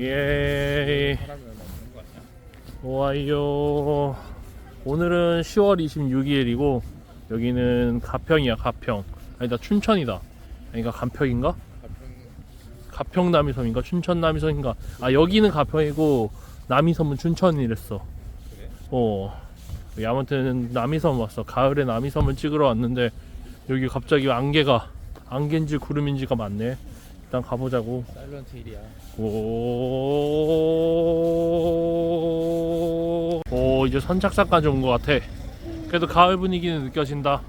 예. 오하이오. 오늘은 10월 26일이고 여기는 가평이야 가평. 아니다 춘천이다. 아니가 가평인가? 가평 남이섬인가 춘천 남이섬인가? 아 여기는 가평이고 남이섬은 춘천이랬어. 어. 아무튼 남이섬 왔어. 가을에 남이섬을 찍으러 왔는데 여기 갑자기 안개가 안개인지 구름인지가 많네. 일단 가보자고. 사일런트 힐이야. 오, 오 이제 선착순까지 온 것 같아. 그래도 가을 분위기는 느껴진다.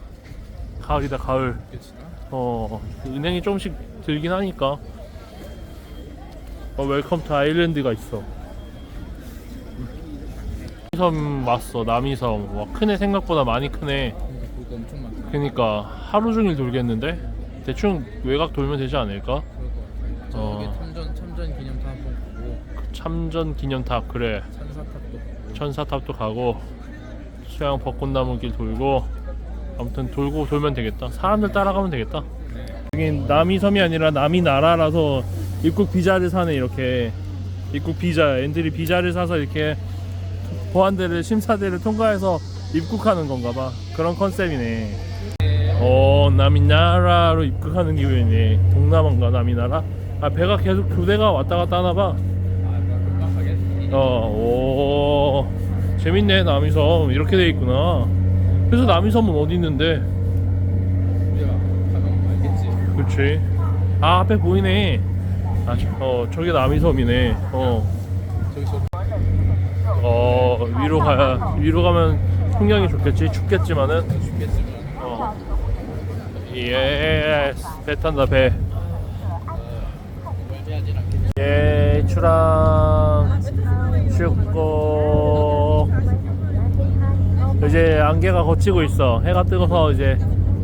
가을이다 가을. 그치나? 어 은행이 조금씩 들긴 하니까. 어 웰컴 투 아일랜드가 있어. 남이섬 왔어 남이섬. 와 크네 생각보다 많이 크네. 엄청 많다. 그러니까 하루 종일 돌겠는데 대충 외곽 돌면 되지 않을까? 저기 어. 참전 참전 기념탑 한번 가고 참전 기념탑 그래. 산사탑도 가고. 천사탑도 가고 수양 벚꽃나무길 돌고 아무튼 돌고 돌면 되겠다 사람들 따라가면 되겠다 네. 여긴 남이 섬이 아니라 남이 나라라서 입국 비자를 사네 이렇게 입국 비자 엔트리 비자를 사서 이렇게 보안대를 심사대를 통과해서 입국하는 건가 봐 그런 컨셉이네 어 남이 나라로 입국하는 기분이네 동남아인가 남이 나라 아 배가 계속 두 대가 왔다 갔다 하나 봐 아, 가겠지. 어, 오, 재밌네 남이섬 이렇게 돼 있구나. 그래서 남이섬은 어디 있는데? 그렇지. 아 앞에 보이네. 아, 저, 어 저게 남이섬이네. 어, 어 위로 가야 위로 가면 풍경이 좋겠지. 춥겠지만은. 어. 예, 배 탄다 배. 멀지하진 않겠지. 예, 추랑 춥고 이제 안개가 걷히고 있어. 해가 뜨고서 이제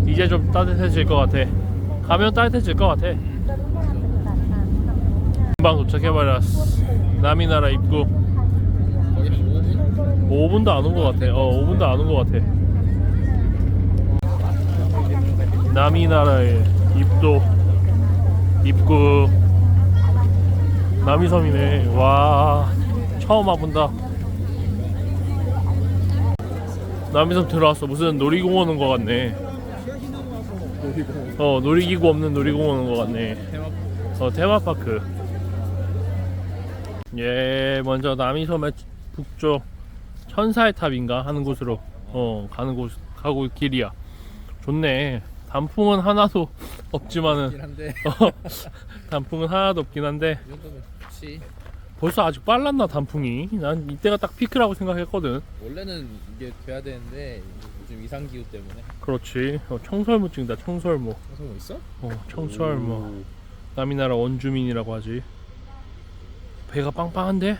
이제 좀 따뜻해질 것 같아. 가면 따뜻해질 것 같아. 금방 도착해버렸어. 남이나라 입구. 거기 한 5분? 5분도 안 온 것 같아. 어, 5분도 안 온 것 같아. 남이나라의 입도 입구 남이섬이네. 와 처음 와본다. 남이섬 들어왔어. 무슨 놀이공원 온 것 같네. 어 놀이기구 없는 놀이공원 온 것 같네. 어 테마파크. 예 먼저 남이섬의 북쪽 천사의 탑인가 하는 곳으로 어 가는 곳 가고 길이야. 좋네. 단풍은 하나도 없지만은 한데 어, 단풍은 하나도 없긴 한데 이 정도면 좋지. 벌써 아직 빨랐나 단풍이? 난 이때가 딱 피크라고 생각했거든. 원래는 이게 돼야 되는데 요즘 이상 기후 때문에. 그렇지. 어, 청설모 찍는다. 청설모. 무슨 뭐 있어? 어 청설모. 남이 나라 원주민이라고 하지. 배가 빵빵한데?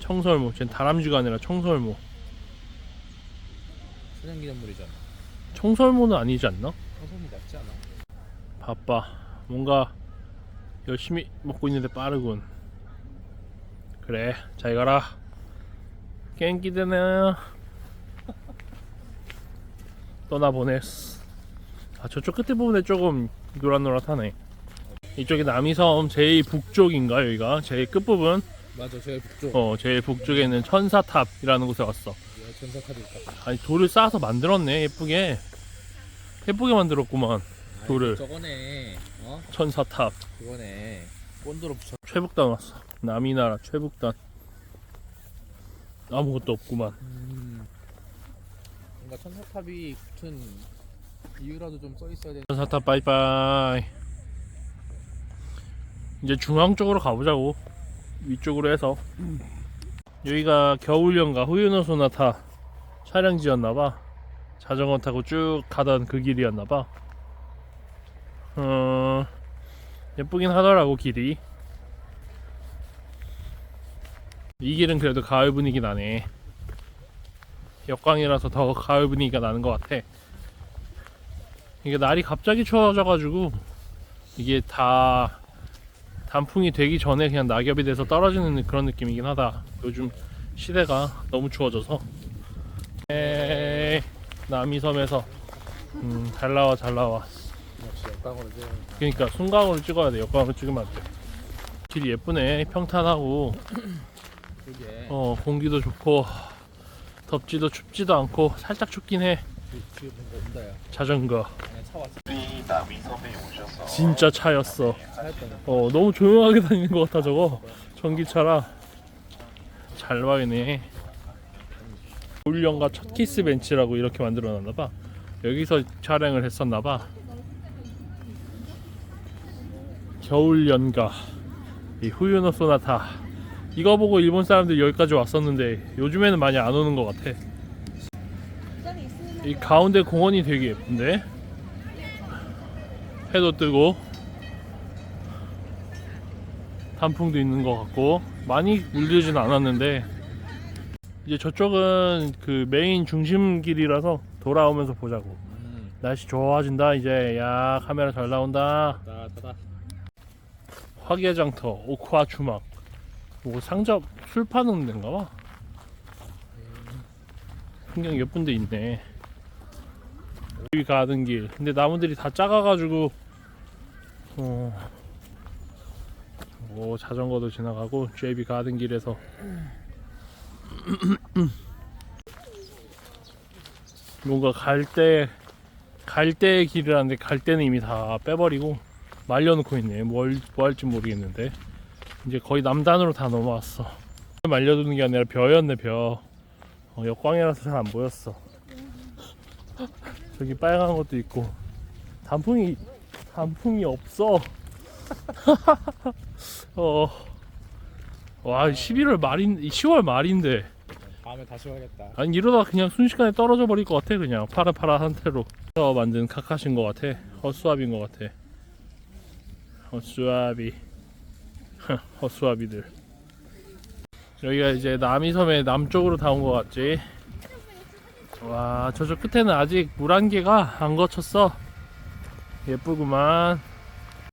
청설모. 쟨 다람쥐가 아니라 청설모. 수년기념물이잖아. 청설모는 아니지 않나? 화성이 낫지 않아? 바빠. 뭔가 열심히 먹고 있는데 빠르군. 그래, 잘 가라. 깽기드네. 떠나보냈어. 아, 저쪽 끝에 부분에 조금 노릇노릇하네. 이쪽이 남이섬 제일 북쪽인가 여기가 제일 끝부분 맞아, 제일 북쪽. 어 제일 북쪽에 있는 천사탑이라는 곳에 왔어 야, 전사탑이 있다. 아니 돌을 쌓아서 만들었네 예쁘게 예쁘게 만들었구만 돌을 저거네. 어? 천사탑 그거네. 본드로 붙여. 최북단 왔어. 남이나라 최북단. 아무것도 없구만. 음. 뭔가 천사탑이 붙은 이유라도 좀 써 있어야 돼. 천사탑 빠이빠이. 이제 중앙 쪽으로 가보자고. 위쪽으로 해서. 여기가 겨울연가 후유노 소나타 촬영지였나봐. 자전거 타고 쭉 가던 그 길이었나봐. 어, 예쁘긴 하더라고 길이. 이 길은 그래도 가을 분위기 나네. 역광이라서 더 가을 분위기가 나는 것 같아. 이게 날이 갑자기 추워져가지고 이게 다 단풍이 되기 전에 그냥 낙엽이 돼서 떨어지는 그런 느낌이긴 하다. 요즘 시대가 너무 추워져서. 에이, 남이섬에서 음, 잘 나와 잘 나와. 그러니까 순광으로 찍어야 돼. 역광으로 찍으면 안 돼. 길이 예쁘네. 평탄하고 어 공기도 좋고 덥지도 춥지도 않고 살짝 춥긴 해. 지금 뭔가 온다 야 자전거. 그냥 차 왔어 남이섬에 오셔서 진짜 차였어. 어 너무 조용하게 다니는 것 같아 저거. 전기차라. 잘 와이네. 겨울연가 첫 키스 벤치라고 이렇게 만들어 놨나봐. 여기서 촬영을 했었나봐. 겨울 연가. 이 후유노 소나타. 이거 보고 일본 사람들 여기까지 왔었는데 요즘에는 많이 안 오는 것 같아 이 가운데 공원이 되게 예쁜데? 해도 뜨고. 단풍도 있는 것 같고. 많이 물들진 않았는데. 이제 저쪽은 그 메인 중심길이라서 돌아오면서 보자고. 음. 날씨 좋아진다 이제. 야 카메라 잘 나온다. 화개장터 오쿠아 주막. 뭐 상점 술 파는 데인가 봐? 풍경 예쁜 데 있네 여기 가는 길 근데 나무들이 다 작아가지고 어, 뭐 자전거도 지나가고 JB 가는 길에서 뭔가 갈때갈 때의 길이라는데 갈 때는 이미 다 빼버리고 말려놓고 있네. 뭘, 뭐 할지 모르겠는데. 이제 거의 남단으로 다 넘어왔어. 말려두는 게 아니라 벼였네, 벼. 어, 역광이라서 잘 안 보였어. 저기 빨간 것도 있고. 단풍이, 단풍이 없어. 어. 와, 11월 말인, 10월 말인데. 다음에 다시 와야겠다 아니, 이러다 그냥 순식간에 떨어져 버릴 것 같아, 그냥. 파란파란 상태로. 서 만든 카카신 것 같아. 헛수압인 것 같아. 헛수압이. 헛수압이들. 여기가 이제 남이섬의 남쪽으로 다 온 것 같지. 와, 저쪽 끝에는 아직 물한 개가 안 거쳤어. 예쁘구만.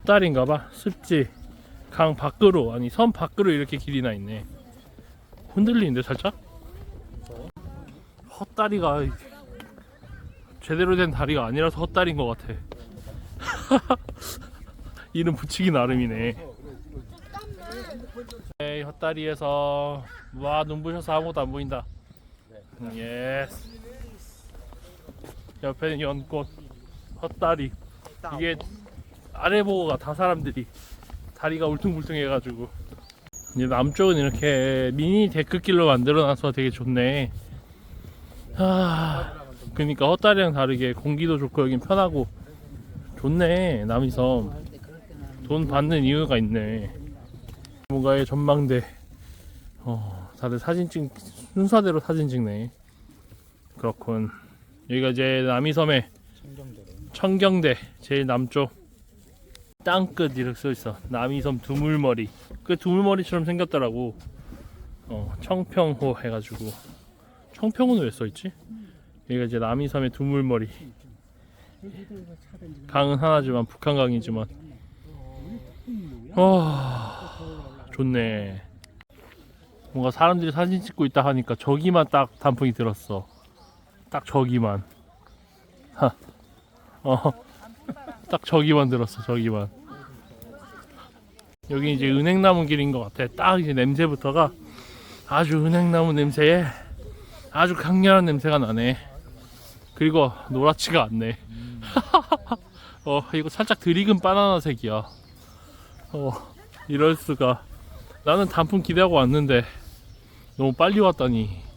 딸인가봐. 습지. 강 밖으로, 아니, 섬 밖으로 이렇게 길이 나 있네. 흔들리는데, 살짝? 헛다리가 제대로 된 다리가 아니라서 헛다리인 것 같아. 이름 붙이기 나름이네. 헛다리에서 와 눈부셔서 아무것도 안 보인다. 음, 예스. 옆에는 연꽃, 헛다리. 이게 아래 보고가 다 사람들이 다리가 울퉁불퉁해가지고. 이제 남쪽은 이렇게 미니 데크길로 만들어놔서 되게 좋네. 아, 그러니까 헛다리랑 다르게 공기도 좋고 여긴 편하고 좋네 남이섬 돈 받는 이유가 있네 뭔가의 전망대 어 다들 사진 찍 순서대로 사진 찍네 그렇군 여기가 이제 남이섬의 청경대 제일 남쪽 땅끝 이렇게 써있어. 남이섬 두물머리. 그 두물머리처럼 생겼더라고. 어 청평호 해가지고. 청평호는 왜 써있지? 여기가 이제 남이섬의 두물머리. 강은 하나지만 북한강이지만. 와 좋네. 뭔가 사람들이 사진 찍고 있다 하니까 저기만 딱 단풍이 들었어 딱 저기만. 하. 어, 딱 저기만 들었어 저기만. 여기 이제 은행나무 길인 것 같아. 딱 이제 냄새부터가 아주 은행나무 냄새에 아주 강렬한 냄새가 나네. 그리고 노랗지가 않네. 어 이거 살짝 드익은 바나나 색이야. 어 이럴 수가. 나는 단풍 기대하고 왔는데 너무 빨리 왔다니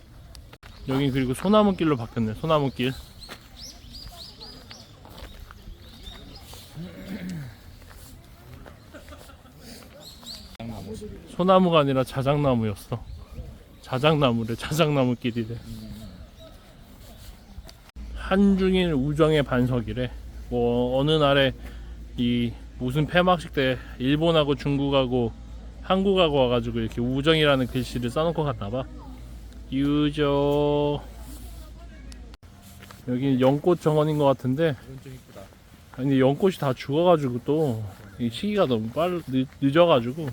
여기 그리고 소나무 길로 바뀌었네 소나무 길. 장나무 소나무가 아니라 자작나무였어. 자작나무래 자작나무 길이래. 한중일 우정의 반석이래. 뭐 어느 날에 이 무슨 폐막식 때 일본하고 중국하고 한국하고 와가지고 이렇게 우정이라는 글씨를 써놓고 갔나봐 유저. 여기 연꽃 정원인 것 같은데. 아니 연꽃이 다 죽어가지고 또 이 시기가 너무 빨 늦, 늦어가지고.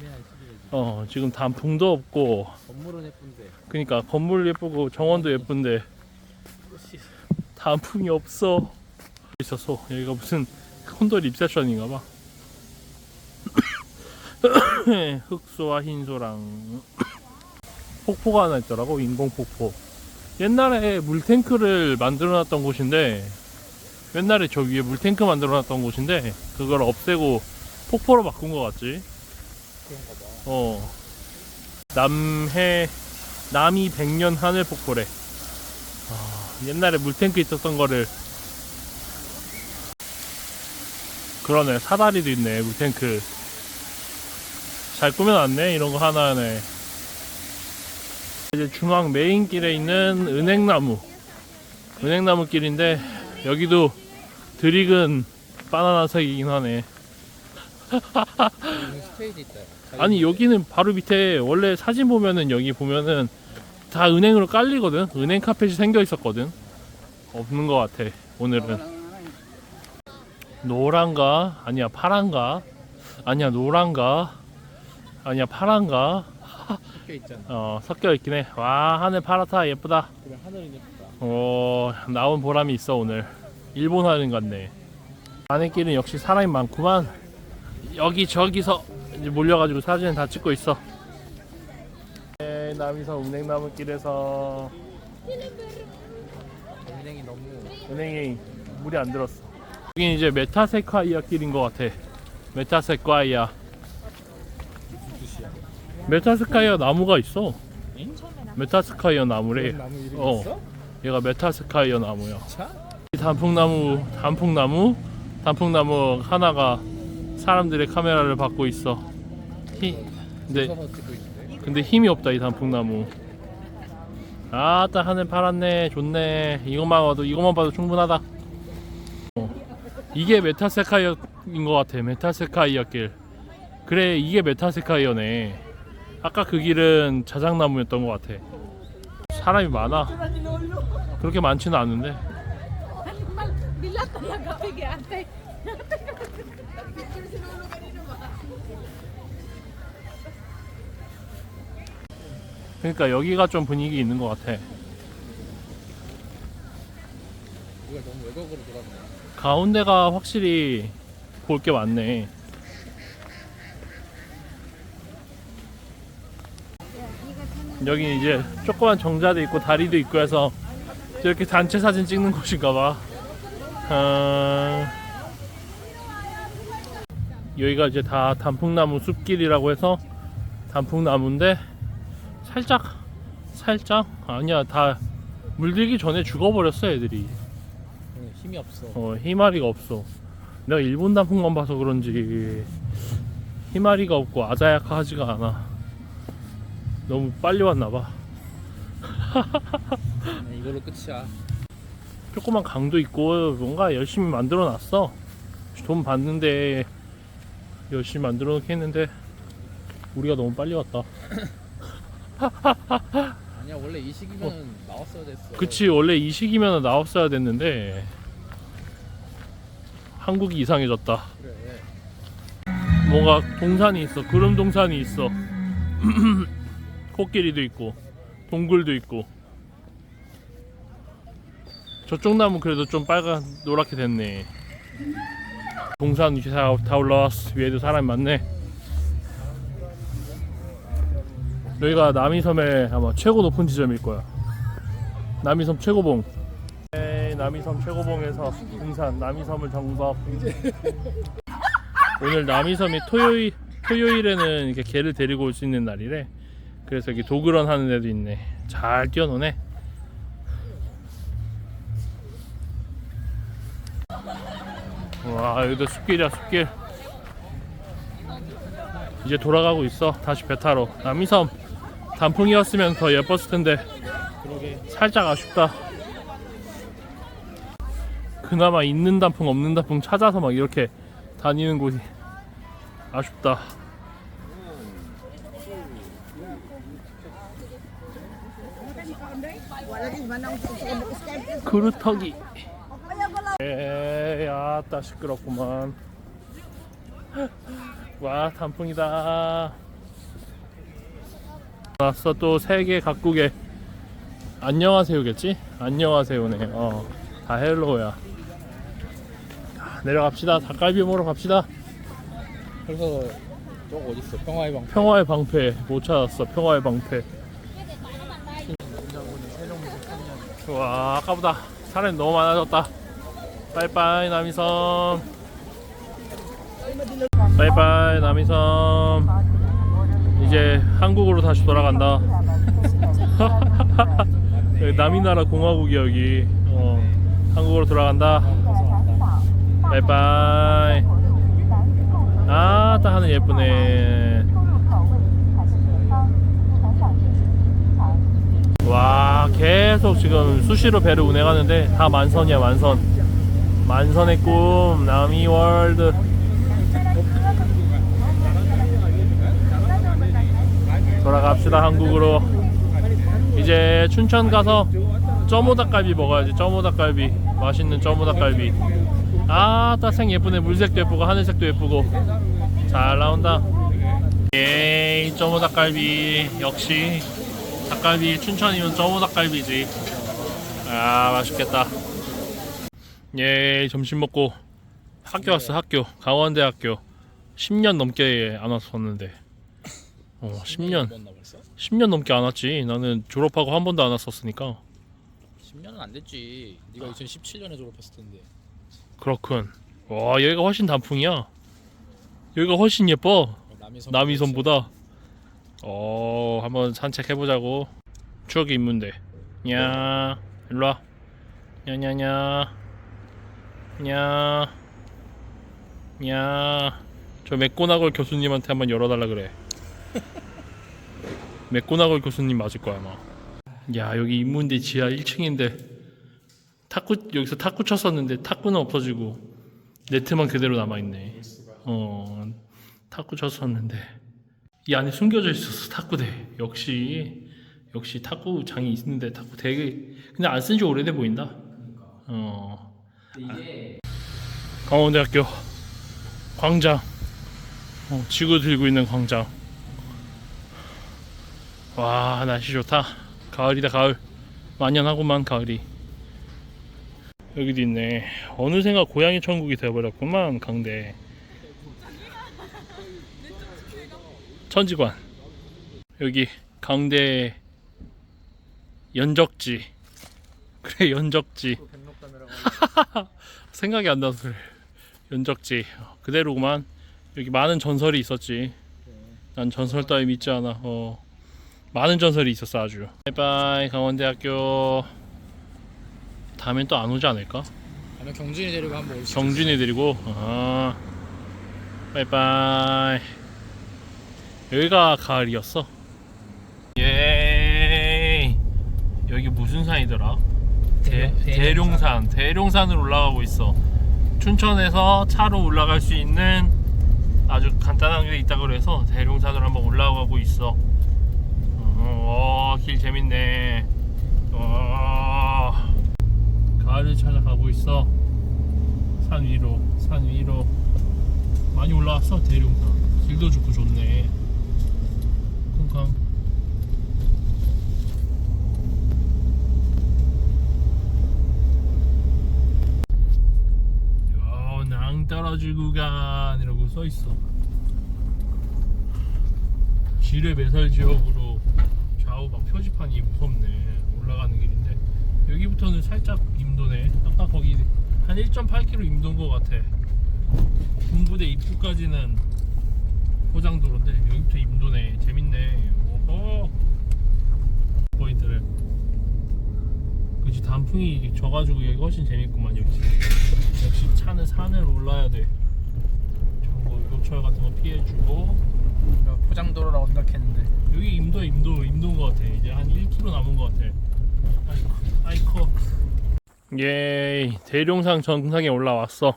어 지금 단풍도 없고. 건물은 예쁜데. 그러니까 건물 예쁘고 정원도 예쁜데. 단풍이 없어. 있어서 여기가 무슨 콘도 립세션인가 봐. 흑소와 흰소랑 폭포가 하나 있더라고 인공 폭포. 옛날에 물탱크를 만들어 놨던 곳인데 옛날에 저 위에 물탱크 만들어 놨던 곳인데 그걸 없애고 폭포로 바꾼 것 같지? 어 남해 남이 백년 하늘 폭포래. 아, 옛날에 물탱크 있었던 거를 그러네 사다리도 있네 물탱크 잘 꾸며놨네 이런 거 하나하나에 이제 중앙 메인 길에 있는 은행나무 은행나무 길인데 여기도 드릭은 바나나색이긴 하네. 아니 여기는 바로 밑에 원래 사진 보면은 여기 보면은 다 은행으로 깔리거든. 은행 카펫이 생겨 있었거든. 없는 것 같아 오늘은. 노란가? 아니야 파란가? 아니야 노란가? 아니야 파란가 섞여 있잖아. 어 섞여 있긴 해 와 하늘 파랗다. 예쁘다. 그래 하늘은 예쁘다. 어 나온 보람이 있어 오늘. 일본 하는 같네. 길은 역시 사람이 많구만. 여기 저기서 이제 몰려가지고 사진을 다 찍고 있어. 네, 남이섬 은행나무 길에서. 은행이 너무 은행이 물이 안 들었어. 여긴 이제 메타세콰이아 길인 것 같아. 메타세콰이아. 메타세콰이아 나무가 있어 응? 메타세콰이아 나무래 그런 나무 이름이 어. 있어? 얘가 메타세콰이아 나무야? 이 단풍나무 단풍나무 단풍나무 하나가 사람들의 카메라를 받고 있어 히, 근데 서서 찍고 있는데. 근데 힘이 없다 이 단풍나무 아따 하늘 파랗네 좋네 이것만 봐도 이것만 봐도 충분하다 어. 이게 메타세카이어인 것 같아 메타세카이어 길 그래 이게 메타세카이어네 아까 그 길은 자작나무였던 것 같아 사람이 많아 그렇게 많지는 않은데. 그러니까 여기가 좀 분위기 있는 것 같아. 가운데가 확실히 볼 게 많네. 여기 이제 조그만 정자도 있고 다리도 있고 해서 이렇게 단체 사진 찍는 곳인가 봐. 어... 여기가 이제 다 단풍나무 숲길이라고 해서 단풍나무인데 살짝 살짝 아니야 다 물들기 전에 죽어버렸어 애들이. 응, 힘이 없어. 어 희마리가 없어 내가 일본 단풍만 봐서 그런지 희마리가 없고 아자야카하지가 않아 너무 빨리 왔나봐 네, 이걸로 끝이야. 조그만 강도 있고 뭔가 열심히 만들어 놨어 돈 받는데 열심히 만들어 놓긴 했는데 우리가 너무 빨리 왔다 아니야 원래 이 시기면 나왔어야 됐어. 그치 원래 이 시기면 나왔어야 됐는데 한국이 이상해졌다 그래. 뭔가 동산이 있어. 구름 동산이 있어. 코끼리도 있고, 동굴도 있고. 저쪽 나무 그래도 좀 빨간 노랗게 됐네. 동산 위에 다, 다 올라왔어. 위에도 사람이 많네. 여기가 남이섬의 아마 최고 높은 지점일 거야. 남이섬 최고봉. 에이, 남이섬 최고봉에서 등산 남이섬을 정박. 오늘 남이섬이 토요일 토요일에는 이렇게 개를 데리고 올 수 있는 날이래. 그래서 여기 도그런 하는 애도 있네. 잘 뛰어노네. 와 여기도 숲길이야 숲길. 이제 돌아가고 있어. 다시 배 타러. 남이섬 단풍이었으면 더 예뻤을 텐데. 살짝 아쉽다. 그나마 있는 단풍 없는 단풍 찾아서 막 이렇게 다니는 곳이 아쉽다. 그루터기. 에, 야 따 시끄럽구만. 와 단풍이다. 왔어 또 세계 각국에 안녕하세요겠지? 안녕하세요네. 어, 다 헬로우야. 내려갑시다. 닭갈비 먹으러 갑시다. 그래서 저거 어딨어 평화의 방 평화의 방패 못 찾았어. 평화의 방패. 와 아까보다 사람이 너무 많아졌다. 빠이빠이 남이섬. 빠이빠이 남이섬. 이제 한국으로 다시 돌아간다. 남이나라 공화국이 여기. 어, 한국으로 돌아간다. 빠이빠이. 아따 하늘 예쁘네. 와 계속 지금 수시로 배를 운행하는데 다 만선이야 만선. 만선의 꿈 남이월드. 돌아갑시다 한국으로. 이제 춘천 가서 쩌모닭갈비 먹어야지 쩌모닭갈비. 맛있는 쩌모닭갈비. 아따 생 예쁘네. 물색도 예쁘고 하늘색도 예쁘고. 잘 나온다. 예이 쩌모닭갈비. 역시 닭갈비 춘천이면 쩌모닭갈비지. 아 맛있겠다. 예 점심 먹고 학교 왔어 학교. 강원대학교. 10년 넘게 안 왔었는데. 어 10년. 먹었나 벌써? 10년 넘게 안 왔지. 나는 졸업하고 한 번도 안 왔었으니까. 10년은 안 됐지. 네가 2017년에 졸업했을 텐데. 그렇군. 와 여기가 훨씬 단풍이야. 여기가 훨씬 예뻐. 남이섬 남이섬보다 어 한번 산책해보자고. 추억이 있문데 냐 일로와. 냐냐냐. 냐냐저 맥고나걸 교수님한테 한번 열어달라 그래. 맥고나걸 교수님 맞을 거야 아마. 야 여기 인문대 지하 1층인데 탁구 여기서 탁구 쳤었는데 탁구는 없어지고 네트만 그대로 남아있네. 어 탁구 쳤었는데 이 안에 숨겨져 있었어 탁구대. 역시 역시 탁구장이 있는데 탁구 되게 근데 안 쓴 지 오래돼 보인다. 어. 강원대학교 광장. 어, 지구 들고 있는 광장. 와 날씨 좋다. 가을이다 가을. 만연하구만 가을이. 여기도 있네. 어느샌가 고양이 천국이 되어버렸구만 강대 천지관. 여기 강대 연적지. 그래 연적지. 생각이 안 나서 그래. 연적지. 그대로구만. 여기 많은 전설이 있었지. 난 전설 따위 믿지 않아. 어. 많은 전설이 있었어 아주. 바이바이 강원대학교. 다음엔 또 안 오지 않을까? 아니면 경준이 데리고 한번 올 수도 경준이 데리고? 아. 바이바이 여기가 가을이었어. 예 여기 무슨 산이더라? 대, 대룡- 대룡산. 대룡산으로 올라가고 있어. 춘천에서 차로 올라갈 수 있는 아주 간단한 게 있다고 그래서 대룡산으로 한번 올라가고 있어. 어, 길 재밌네. 어, 가을을 찾아가고 있어. 산 위로 산 위로. 많이 올라왔어 대룡산. 길도 좋고 좋네 쿵쾅 야, 낭떠러지 구간이라고 써있어. 지뢰 매설 지역으로 좌우 막 표지판이 무섭네. 올라가는 길인데. 여기부터는 살짝 임도네. 아까 거기 한 1.8km 임도인 것 같아. 군부대 입구까지는 포장도로인데 여기부터 임도네. 재밌네. 오호. 포인트를. 그치 단풍이 져가지고 여기 훨씬 재밌구만 역시. 역시 차는 산을 올라야 돼. 저런 거 요철 같은 거 피해주고. 포장도로라고 생각했는데. 여기 임도 임도 임도인 것 같아. 이제 한 1km 남은 것 같아. 아이코 아이코 예이 대룡산 정상에 올라왔어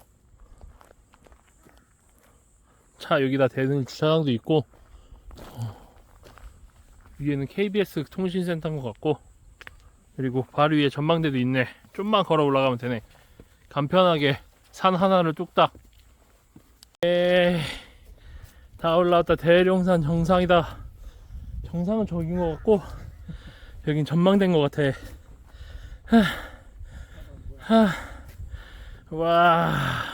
차 여기다 대는 주차장도 있고 어, 위에는 KBS 통신센터인 것 같고 그리고 바로 위에 전망대도 있네. 좀만 걸어 올라가면 되네. 간편하게 산 하나를 뚝딱. 다 올라왔다. 대룡산 정상이다. 정상은 저긴 것 같고 여긴 전망된 것 같아. 하, 하, 와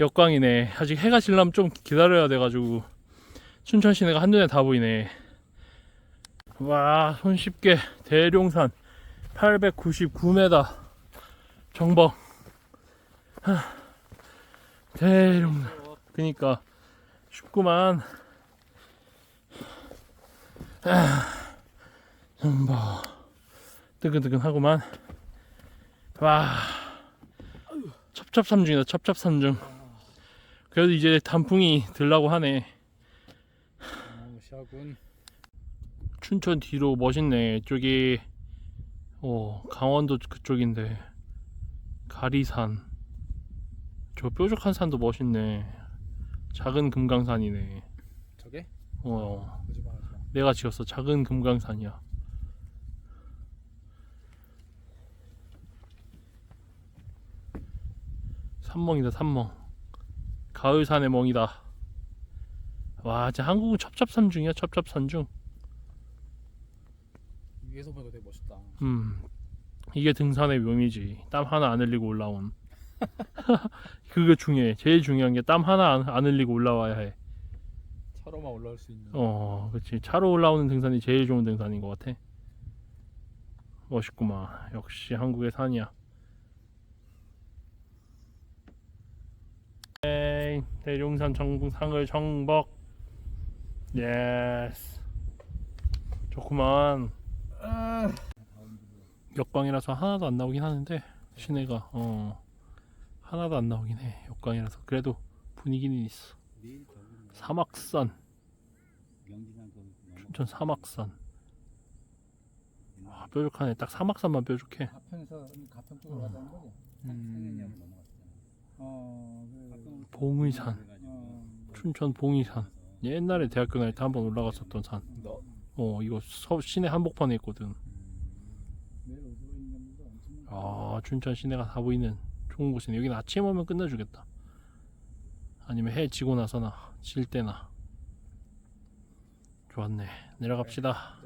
역광이네. 아직 해가 질려면 좀 기다려야 돼가지고. 춘천 시내가 한눈에 다 보이네. 와 손쉽게. 대룡산. 899m 정벅. 하, 대룡산. 그니까 쉽구만. 아, 정벅. 뜨근뜨근하구만. 와. 첩첩삼중이다 첩첩삼중 그래도 이제 단풍이 들라고 하네 어, 시아군. 춘천 뒤로 멋있네. 이쪽이 어 강원도 그쪽인데 가리산 저 뾰족한 산도 멋있네. 작은 금강산이네. 저게? 어 거짓말 하지 마. 내가 지었어. 작은 금강산이야. 산멍이다 산멍. 가을산의 멍이다. 와, 진짜 한국은 첩첩산중이야 첩첩산중. 위에서 보니까 되게 멋있다. 음 이게 등산의 묘미지 땀 하나 안 흘리고 올라온 그게 중요해 제일 중요한 게 땀 하나 안, 안 흘리고 올라와야 해어 차로만 올라올 수 있는. 그렇지 차로 올라오는 등산이 제일 좋은 등산인 것 같아 멋있구만 역시 한국의 산이야 대룡산 정상을 정벅 예스. 좋구만. 역광이라서 하나도 안 나오긴 하는데 시내가 어 하나도 안 나오긴 해 역광이라서. 그래도 분위기는 있어. 사막산. 춘천 사막산. 아, 뾰족하네. 딱 사막산만 뾰족해. 가평에서 가평 쪽으로 가자는 거지. 음. 어, 그, 봉의산. 어, 춘천 봉의산. 옛날에 대학교 다닐 때 한번 올라갔었던 산. 너. 어 이거 서, 시내 한복판에 있거든. 엄청. 아 춘천 시내가 다 보이는 좋은 곳이네. 여기는 아침 오면 끝내주겠다. 아니면 해 지고 나서나 질 때나. 좋았네. 내려갑시다